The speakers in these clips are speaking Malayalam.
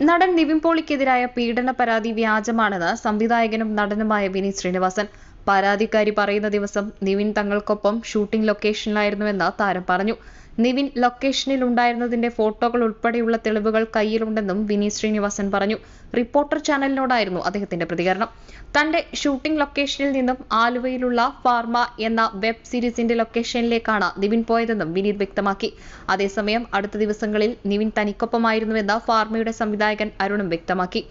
നടൻ നിവിൻ പോളിക്കെതിരായ പീഡന പരാതി വ്യാജമാണെന്ന് സംവിധായകനും നടനുമായ വിനീത് ശ്രീനിവാസൻ പരാതിക്കാരി പറയുന്ന ദിവസം നിവിൻ തങ്ങൾക്കൊപ്പം ഷൂട്ടിംഗ് ലൊക്കേഷനിലായിരുന്നുവെന്ന് താരം പറഞ്ഞു. നിവിൻ ലൊക്കേഷനിൽ ഉണ്ടായിരുന്നതിന്റെ ഫോട്ടോകൾ ഉൾപ്പെടെയുള്ള തെളിവുകൾ കയ്യിലുണ്ടെന്നും വിനീത് ശ്രീനിവാസൻ പറഞ്ഞു. റിപ്പോർട്ടർ ചാനലിനോടായിരുന്നു അദ്ദേഹത്തിന്റെ പ്രതികരണം. തന്റെ ഷൂട്ടിംഗ് ലൊക്കേഷനിൽ നിന്നും ആലുവയിലുള്ള ഫാർമ എന്ന വെബ് സീരീസിന്റെ ലൊക്കേഷനിലേക്കാണ് നിവിൻ പോയതെന്നും വിനീത് വ്യക്തമാക്കി. അതേസമയം അടുത്ത ദിവസങ്ങളിൽ നിവിൻ തനിക്കൊപ്പമായിരുന്നുവെന്ന് ഫാർമയുടെ സംവിധായകൻ അരുണും വ്യക്തമാക്കി.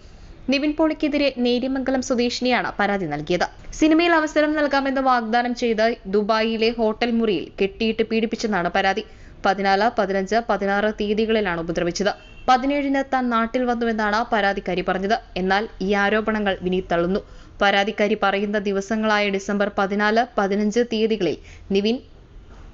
നിവിൻ പോളിക്കെതിരെ നേര്യമംഗലം സ്വദേശിനിയാണ് പരാതി നൽകിയത്. സിനിമയിൽ അവസരം നൽകാമെന്ന് വാഗ്ദാനം ചെയ്ത് ദുബായിലെ ഹോട്ടൽ മുറിയിൽ കെട്ടിയിട്ട് പീഡിപ്പിച്ചെന്നാണ് പരാതി. പതിനാല് പതിനഞ്ച് പതിനാറ് തീയതികളിലാണ് ഉപദ്രവിച്ചത്. പതിനേഴിന് താൻ നാട്ടിൽ വന്നുവെന്നാണ് പരാതിക്കാരി പറഞ്ഞത്. എന്നാൽ ഈ ആരോപണങ്ങൾ വിനീത് തള്ളുന്നു. പരാതിക്കാരി പറയുന്ന ദിവസങ്ങളായ ഡിസംബർ പതിനാല് പതിനഞ്ച് തീയതികളിൽ നിവിൻ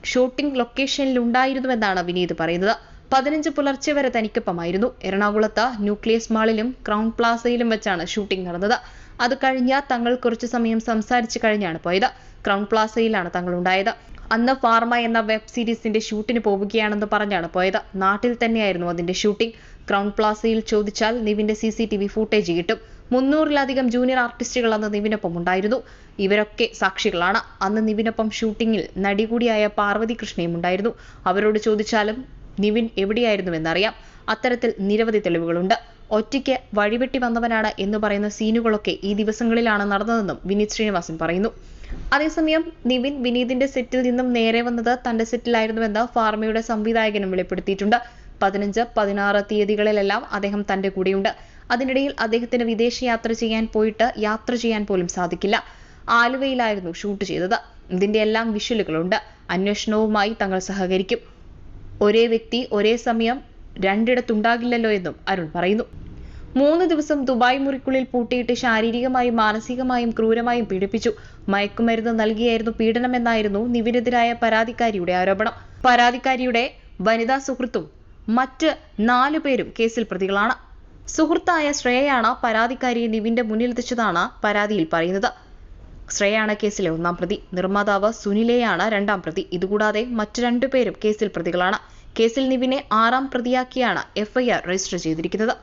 ഷൂട്ടിംഗ് ലൊക്കേഷനിൽ ഉണ്ടായിരുന്നുവെന്നാണ് വിനീത് പറയുന്നത്. പതിനഞ്ച് പുലർച്ചെ വരെ തനിക്കൊപ്പമായിരുന്നു. എറണാകുളത്ത് ന്യൂക്ലിയസ് മാളിലും ക്രൗൺ പ്ലാസയിലും വെച്ചാണ് ഷൂട്ടിംഗ് നടന്നത്. അത് കഴിഞ്ഞ തങ്ങൾ കുറച്ചു സമയം സംസാരിച്ചു കഴിഞ്ഞാണ് പോയത്. ക്രൗൺ പ്ലാസയിലാണ് തങ്ങൾ ഉണ്ടായത് അന്ന് ഫാർമ എന്ന വെബ് സീരീസിന്റെ ഷൂട്ടിന് പോവുകയാണെന്ന് പറഞ്ഞാണ് പോയത്. നാട്ടിൽ തന്നെയായിരുന്നു അതിന്റെ ഷൂട്ടിംഗ്. ക്രൗൺ പ്ലാസയിൽ ചോദിച്ചാൽ നിവിന്റെ C C T V footage കിട്ടും. മുന്നൂറിലധികം ജൂനിയർ ആർട്ടിസ്റ്റുകൾ അന്ന് നിവിനൊപ്പം ഉണ്ടായിരുന്നു. ഇവരൊക്കെ സാക്ഷികളാണ്. അന്ന് നിവിനൊപ്പം ഷൂട്ടിങ്ങിൽ നടി കൂടിയായ പാർവതി കൃഷ്ണയും ഉണ്ടായിരുന്നു. അവരോട് ചോദിച്ചാലും നിവിൻ എവിടെയായിരുന്നുവെന്നറിയാം. അത്തരത്തിൽ നിരവധി തെളിവുകളുണ്ട്. ഒറ്റയ്ക്ക് വഴിവെട്ടി വന്നവനാണ് എന്ന് പറയുന്ന സീനുകളൊക്കെ ഈ ദിവസങ്ങളിലാണ് നടന്നതെന്നും വിനീത് ശ്രീനിവാസൻ പറയുന്നു. അതേസമയം നിവിൻ വിനീതിന്റെ സെറ്റിൽ നിന്നും നേരെ വന്നത് തന്റെ സെറ്റിലായിരുന്നുവെന്ന് ഫാർമയുടെ സംവിധായകനും വെളിപ്പെടുത്തിയിട്ടുണ്ട്. പതിനഞ്ച് പതിനാറ് തീയതികളിലെല്ലാം അദ്ദേഹം തന്റെ കൂടെയുണ്ട്. അതിനിടയിൽ അദ്ദേഹത്തിന് വിദേശ യാത്ര ചെയ്യാൻ പോയിട്ട് യാത്ര ചെയ്യാൻ പോലും സാധിക്കില്ല. ആലുവയിലായിരുന്നു ഷൂട്ട് ചെയ്തത്. ഇതിന്റെ എല്ലാം വിഷ്വലുകളുണ്ട്. അന്വേഷണവുമായി തങ്ങൾ സഹകരിക്കും. ഒരേ വ്യക്തി ഒരേ സമയം രണ്ടിടത്തുണ്ടാകില്ലല്ലോ എന്നും അരുൺ പറയുന്നു. മൂന്ന് ദിവസം ദുബായ് മുറിക്കുള്ളിൽ പൂട്ടിയിട്ട് ശാരീരികമായും മാനസികമായും ക്രൂരമായും പീഡിപ്പിച്ചു. മയക്കുമരുന്ന് നൽകിയായിരുന്നു പീഡനമെന്നായിരുന്നു നിവിനെതിരായ പരാതിക്കാരിയുടെ ആരോപണം. പരാതിക്കാരിയുടെ വനിതാ സുഹൃത്തും മറ്റ് നാലു പേരും കേസിൽ പ്രതികളാണ്. സുഹൃത്തായ ശ്രേയയാണ് പരാതിക്കാരിയെ നിവിന്റെ മുന്നിലെത്തിച്ചതാണ് പരാതിയിൽ പറയുന്നത്. ശ്രേയാണ് കേസിലെ ഒന്നാം പ്രതി നിർമ്മാതാവ് സുനിലെയാണ് രണ്ടാം പ്രതി. ഇതുകൂടാതെ മറ്റു രണ്ടുപേരും കേസിൽ പ്രതികളാണ്. കേസിൽ നിവിനെ ആറാം പ്രതിയാക്കിയാണ് എഫ്ഐആർ രജിസ്റ്റർ ചെയ്തിരിക്കുന്നത്.